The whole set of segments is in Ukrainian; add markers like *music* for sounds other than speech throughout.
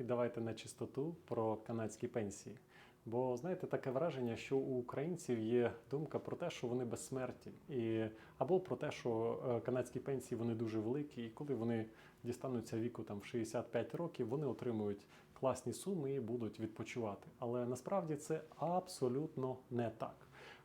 і давайте на чистоту про канадські пенсії. Бо знаєте, таке враження, що у українців є думка про те, що вони безсмертні, і або про те, що е, канадські пенсії вони дуже великі, і коли вони дістануться віку там в 65 років, вони отримують класні суми і будуть відпочивати. Але насправді це абсолютно не так.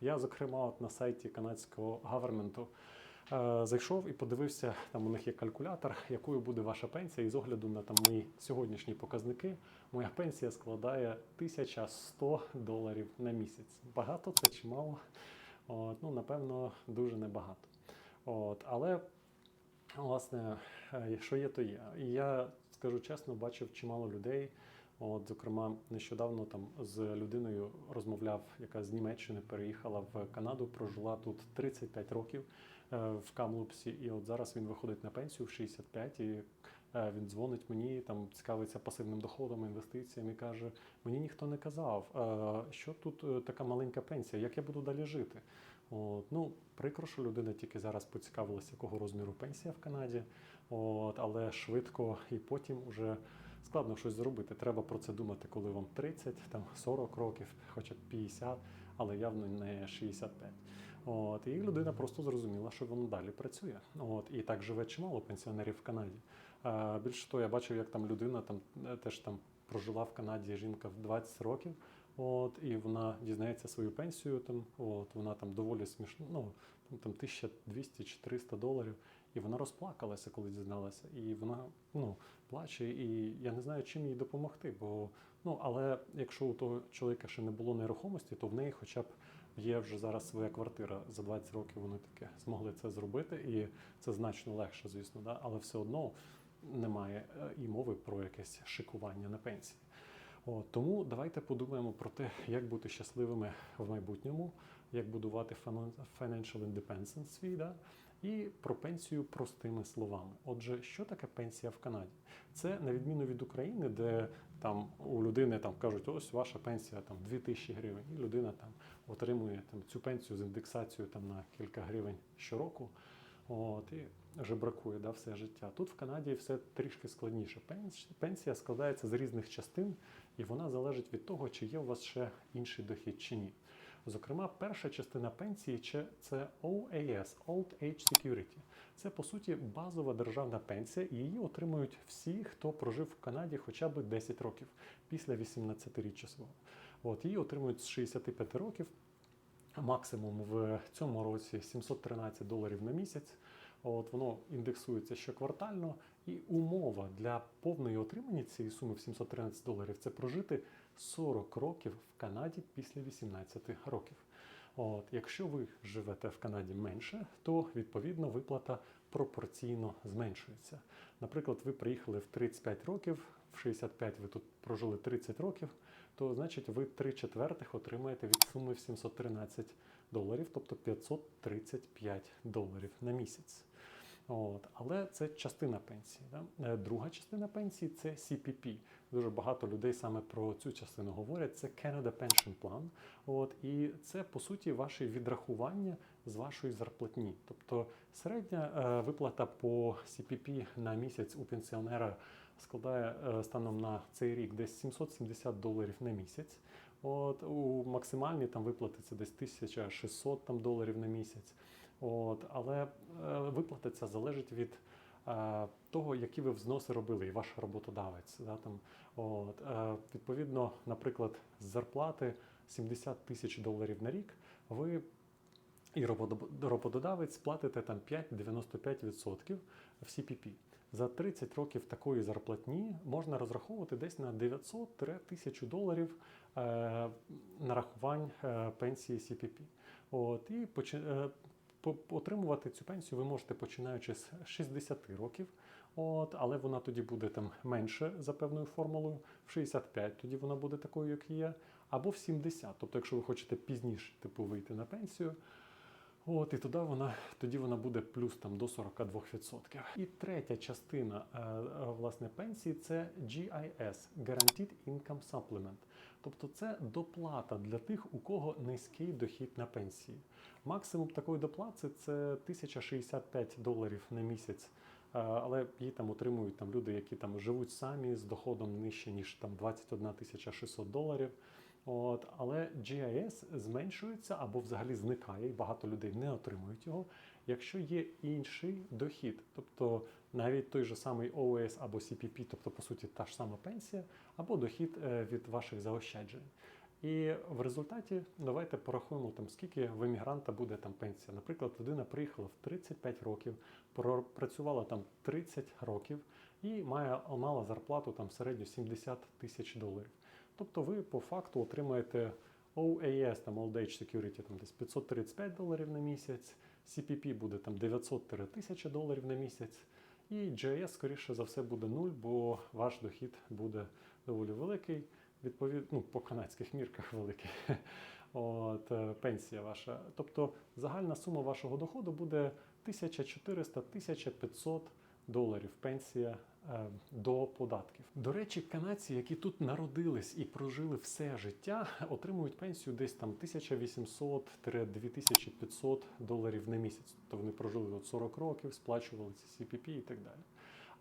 Я, зокрема, от на сайті канадського гаверменту зайшов і подивився, там у них є калькулятор, якою буде ваша пенсія. І з огляду на там мої сьогоднішні показники, моя пенсія складає 1100 доларів на місяць. Багато це чи мало? От, ну, напевно, дуже небагато. От, але власне, е, що є, то є. І я скажу чесно, бачив чимало людей. От, зокрема, нещодавно там з людиною розмовляв, яка з Німеччини переїхала в Канаду, прожила тут 35 років е, в Камлупсі, і от зараз він виходить на пенсію в 65, і е, він дзвонить мені, там цікавиться пасивним доходом, інвестиціями, і каже: мені ніхто не казав, е, що тут така маленька пенсія, як я буду далі жити. От, ну, прикро, що людина тільки зараз поцікавилася, якого розміру пенсія в Канаді, от, але швидко і потім уже складно щось зробити. Треба про це думати, коли вам 30, там 40 років, хоча б 50, але явно не 65. От, і людина просто зрозуміла, що воно далі працює. От, і так живе чимало пенсіонерів в Канаді. А, більше того, я бачив, як там людина там е, теж там прожила в Канаді жінка в 20 років. От, і вона дізнається свою пенсію, там, от, вона там доволі смішно, ну, там 1200 чи 300 доларів, і вона розплакалася, коли дізналася. І вона ну, плаче, і я не знаю, чим їй допомогти. Бо, ну, але якщо у того чоловіка ще не було нерухомості, то в неї хоча б є вже зараз своя квартира. За 20 років вони таке змогли це зробити, і це значно легше, звісно, да? але все одно немає е, і мови про якесь шикування на пенсії. От, тому давайте подумаємо про те, як бути щасливими в майбутньому, як будувати financial independence свій, да? і про пенсію простими словами. Отже, що таке пенсія в Канаді? Це на відміну від України, де там у людини там кажуть, ось ваша пенсія там 2000 гривень, і людина там отримує там цю пенсію з індексацією там на кілька гривень щороку. От, і вже бракує да, все життя. Тут в Канаді все трішки складніше. Пенсія складається з різних частин, і вона залежить від того, чи є у вас ще інший дохід чи ні. Зокрема, перша частина пенсії це OAS Old Age Security. Це по суті базова державна пенсія, і її отримують всі, хто прожив в Канаді хоча б 10 років після 18-річчя свого. От її отримують з 65 років. Максимум в цьому році 713 доларів на місяць. От воно індексується щоквартально, і умова для повної отримання цієї суми в 713 доларів це прожити 40 років в Канаді після 18 років. От, якщо ви живете в Канаді менше, то відповідно виплата пропорційно зменшується. Наприклад, ви приїхали в 35 років, в 65 ви тут прожили 30 років, то значить ви 3 четвертих отримаєте від суми в 713 доларів, тобто 535 доларів на місяць. От, але це частина пенсії. Да? Е, Друга частина пенсії це CPP. Дуже багато людей саме про цю частину говорять. Це Canada Pension Plan. От, і це по суті ваші відрахування з вашої зарплатні. Тобто середня е, виплата по CPP на місяць у пенсіонера складає е, станом на цей рік десь 770 доларів на місяць. От у максимальній там виплати це десь 1600 там, доларів на місяць. От, але е, виплата ця залежить від е, того, які ви взноси робили, і ваш роботодавець. Да, там, от, е, відповідно, наприклад, з зарплати 70 тисяч доларів на рік, ви і роботодавець платите там 5-95% в CPP. За 30 років такої зарплатні можна розраховувати десь на 900-1000 доларів нарахувань е, пенсії CPP. От, і е, отримувати цю пенсію ви можете починаючи з 60 років. От, але вона тоді буде там менше за певною формулою, в 65 тоді вона буде такою, як є, або в 70. Тобто, якщо ви хочете пізніше типу, вийти на пенсію, От, і тоді вона, тоді вона буде плюс там, до 42%. І третя частина е, е, власне, пенсії це GIS – Guaranteed Income Supplement. Тобто це доплата для тих, у кого низький дохід на пенсії. Максимум такої доплати це 1065 доларів на місяць але її там отримують там люди, які там живуть самі з доходом нижче ніж там 21 тисяча 600 доларів. От, але GIS зменшується або взагалі зникає, і багато людей не отримують його, якщо є інший дохід, тобто навіть той же самий OAS або CPP, тобто по суті та ж сама пенсія, або дохід е, від ваших заощаджень. І в результаті давайте порахуємо там, скільки в емігранта буде там пенсія. Наприклад, людина приїхала в 35 років, пропрацювала там 30 років і має мала зарплату там в середньо 70 тисяч доларів. Тобто ви по факту отримаєте OAS, там Old Age Security, там десь 535 доларів на місяць, CPP буде там 900 1000 доларів на місяць. І GIS, скоріше за все, буде нуль, бо ваш дохід буде доволі великий, відповідно, ну, по канадських мірках *laughs* великий. От, е, пенсія ваша. Тобто загальна сума вашого доходу буде 1400-1500 доларів пенсія до податків. До речі, канадці, які тут народились і прожили все життя, *laughs* отримують пенсію десь там 1800-2500 доларів на місяць. Тобто вони прожили от 40 років, сплачували ці CPP і так далі.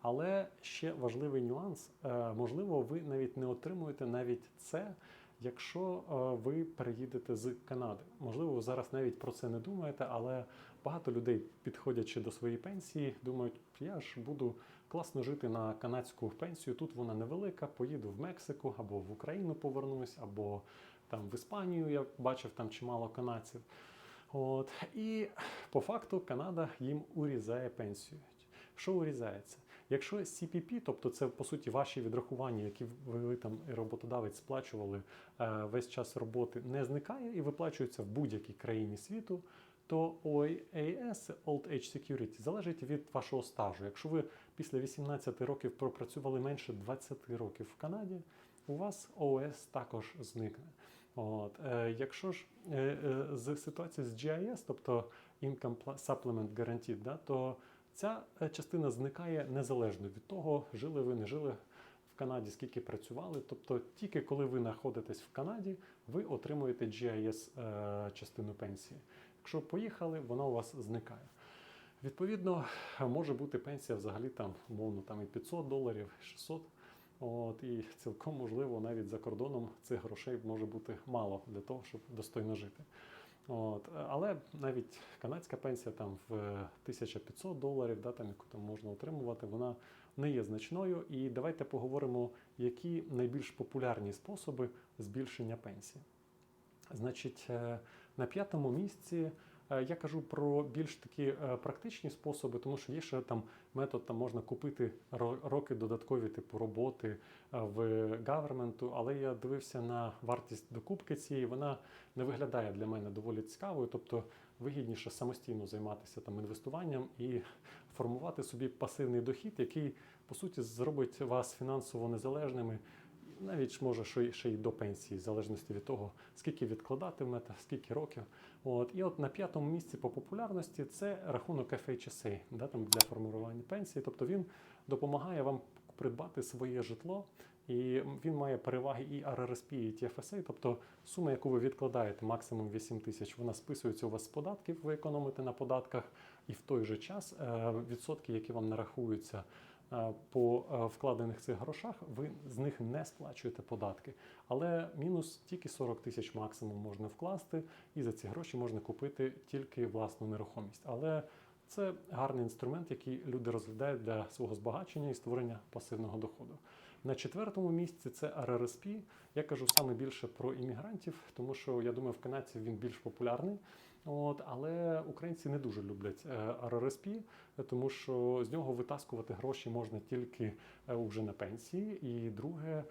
Але ще важливий нюанс: е, можливо, ви навіть не отримуєте навіть це. Якщо е, ви переїдете з Канади, можливо, ви зараз навіть про це не думаєте, але багато людей, підходячи до своєї пенсії, думають, я ж буду класно жити на канадську пенсію. Тут вона невелика, поїду в Мексику або в Україну повернусь, або там в Іспанію я бачив там чимало канадців. От і по факту Канада їм урізає пенсію. Що урізається? Якщо CPP, тобто це по суті ваші відрахування, які ви там роботодавець сплачували е, весь час роботи, не зникає і виплачується в будь-якій країні світу, то OAS, Old Age Security, залежить від вашого стажу. Якщо ви після 18 років пропрацювали менше 20 років в Канаді, у вас OS також зникне. От. Е, якщо ж е, е, з ситуації з GIS, тобто Income Supplement Guaranteed, да, то ця е, частина зникає незалежно від того, жили ви, не жили в Канаді, скільки працювали. Тобто, тільки коли ви знаходитесь в Канаді, ви отримуєте GIS е, частину пенсії. Якщо поїхали, вона у вас зникає. Відповідно, може бути пенсія взагалі там, умовно, там і 500 доларів, 600. От, і цілком можливо, навіть за кордоном цих грошей може бути мало для того, щоб достойно жити. От, але навіть канадська пенсія там в 1500 доларів, да, там, яку там можна отримувати, вона не є значною. І давайте поговоримо, які найбільш популярні способи збільшення пенсії. Значить, е, на п'ятому місці е, я кажу про більш такі е, практичні способи, тому що є ще там метод, там можна купити роки додаткові типу роботи в гаверменту, але я дивився на вартість докупки цієї, вона не виглядає для мене доволі цікавою, тобто вигідніше самостійно займатися там інвестуванням і формувати собі пасивний дохід, який по суті зробить вас фінансово незалежними. Навіть може ще й до пенсії, в залежності від того, скільки відкладатимете, скільки років. От і от на п'ятому місці по популярності це рахунок FHSA, да, там для формування пенсії. Тобто він допомагає вам придбати своє житло, і він має переваги і RRSP, і TFSA, тобто сума, яку ви відкладаєте, максимум 8 тисяч, вона списується у вас з податків, ви економите на податках, і в той же час е, відсотки, які вам нарахуються. Е, по е, вкладених цих грошах ви з них не сплачуєте податки, але мінус тільки 40 тисяч максимум можна вкласти, і за ці гроші можна купити тільки власну нерухомість. Але це гарний інструмент, який люди розглядають для свого збагачення і створення пасивного доходу. На четвертому місці це RRSP. Я кажу саме більше про іммігрантів, тому що я думаю, в канадців він більш популярний. От, Але українці не дуже люблять RRSP, тому що з нього витаскувати гроші можна тільки вже на пенсії. І друге,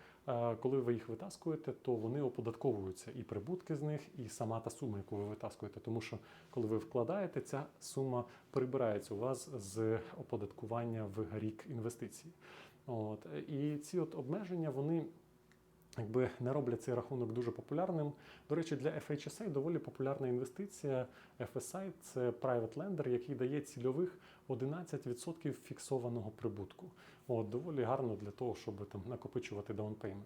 коли ви їх витаскуєте, то вони оподатковуються і прибутки з них, і сама та сума, яку ви витаскуєте. Тому що коли ви вкладаєте, ця сума прибирається у вас з оподаткування в рік інвестицій. От. І ці от обмеження, вони якби не роблять цей рахунок дуже популярним. До речі, для FHSA доволі популярна інвестиція. FSI – це private lender, який дає цільових 11% фіксованого прибутку. От, Доволі гарно для того, щоб там накопичувати payment.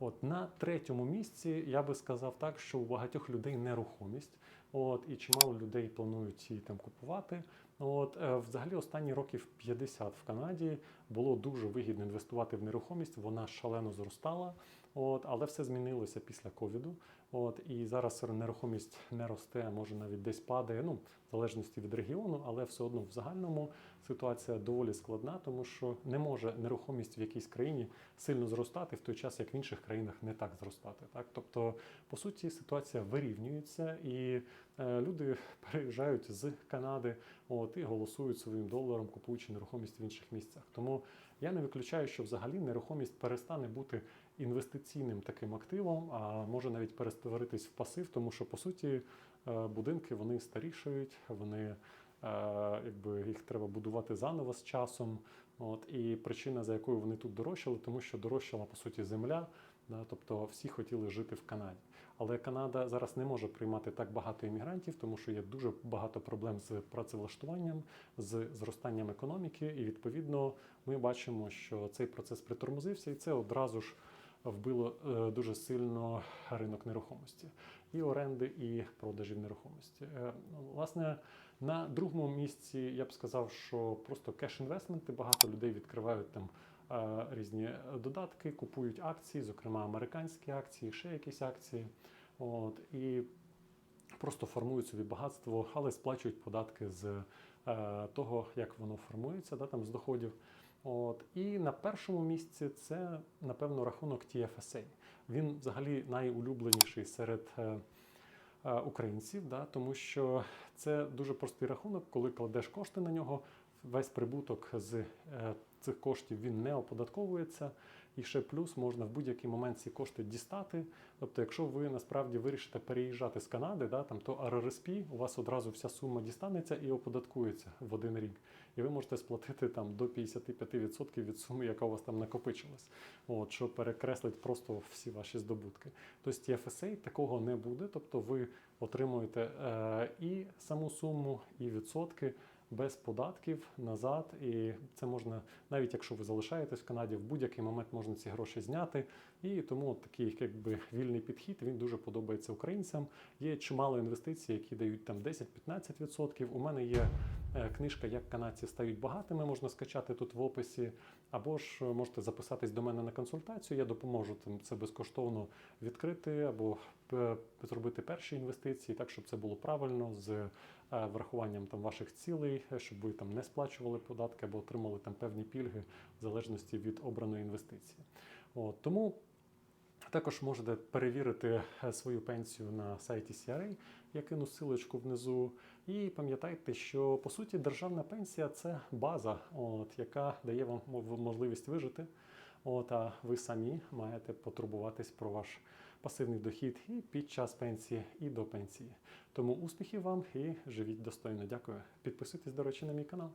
От На третьому місці я би сказав так, що у багатьох людей нерухомість. От, І чимало людей планують її там купувати. От, е, взагалі, останні років 50 в Канаді було дуже вигідно інвестувати в нерухомість, вона шалено зростала. От, але все змінилося після ковіду. От, і зараз нерухомість не росте, може навіть десь падає, ну, в залежності від регіону, але все одно в загальному ситуація доволі складна, тому що не може нерухомість в якійсь країні сильно зростати в той час, як в інших країнах не так зростати. Так? Тобто, по суті, ситуація вирівнюється, і е, люди переїжджають з Канади от, і голосують своїм доларом, купуючи нерухомість в інших місцях. Тому я не виключаю, що взагалі нерухомість перестане бути інвестиційним таким активом, а може навіть перестворитись в пасив, тому що по суті е, будинки вони старішають, вони е, якби їх треба будувати заново з часом. От і причина, за якою вони тут дорожчали, тому що дорожчала по суті земля. Да, тобто всі хотіли жити в Канаді. Але Канада зараз не може приймати так багато іммігрантів, тому що є дуже багато проблем з працевлаштуванням, з зростанням економіки, і відповідно ми бачимо, що цей процес притормозився, і це одразу ж вбило е, дуже сильно ринок нерухомості і оренди, і продажів нерухомості. Е, Власне, на другому місці я б сказав, що просто кеш-інвестменти. Багато людей відкривають там е, різні додатки, купують акції, зокрема американські акції, ще якісь акції. От, і просто формують собі багатство, але сплачують податки з е, того, як воно формується, да, там, з доходів. От, і на першому місці це, напевно, рахунок TFSA. Він взагалі найулюбленіший серед е, е, українців, да, тому що це дуже простий рахунок, коли кладеш кошти на нього, весь прибуток з е, цих коштів він не оподатковується. І ще плюс можна в будь-який момент ці кошти дістати. Тобто, якщо ви насправді вирішите переїжджати з Канади, да, там, то RRSP, у вас одразу вся сума дістанеться і оподаткується в один рік. І ви можете сплатити там до 55% від суми, яка у вас там накопичилась, от, що перекреслить просто всі ваші здобутки. Тобто TFSA такого не буде, тобто ви отримуєте е, і саму суму, і відсотки без податків назад, і це можна, навіть якщо ви залишаєтесь в Канаді, в будь-який момент можна ці гроші зняти. І тому от такий якби вільний підхід він дуже подобається українцям. Є чимало інвестицій, які дають там 10-15%. У мене є книжка Як канадці стають багатими. Можна скачати тут в описі, або ж е, можете записатись до мене на консультацію. Я допоможу це безкоштовно відкрити або е, зробити перші інвестиції, так щоб це було правильно з е, врахуванням там ваших цілей, е, щоб ви там не сплачували податки або отримали там певні пільги в залежності від обраної інвестиції. От тому. Також можете перевірити е, свою пенсію на сайті CRA, я кину силочку внизу. І пам'ятайте, що по суті державна пенсія це база, от, яка дає вам можливість вижити. От, а ви самі маєте потурбуватись про ваш пасивний дохід і під час пенсії, і до пенсії. Тому успіхів вам і живіть достойно. Дякую. Підписуйтесь, до речі, на мій канал.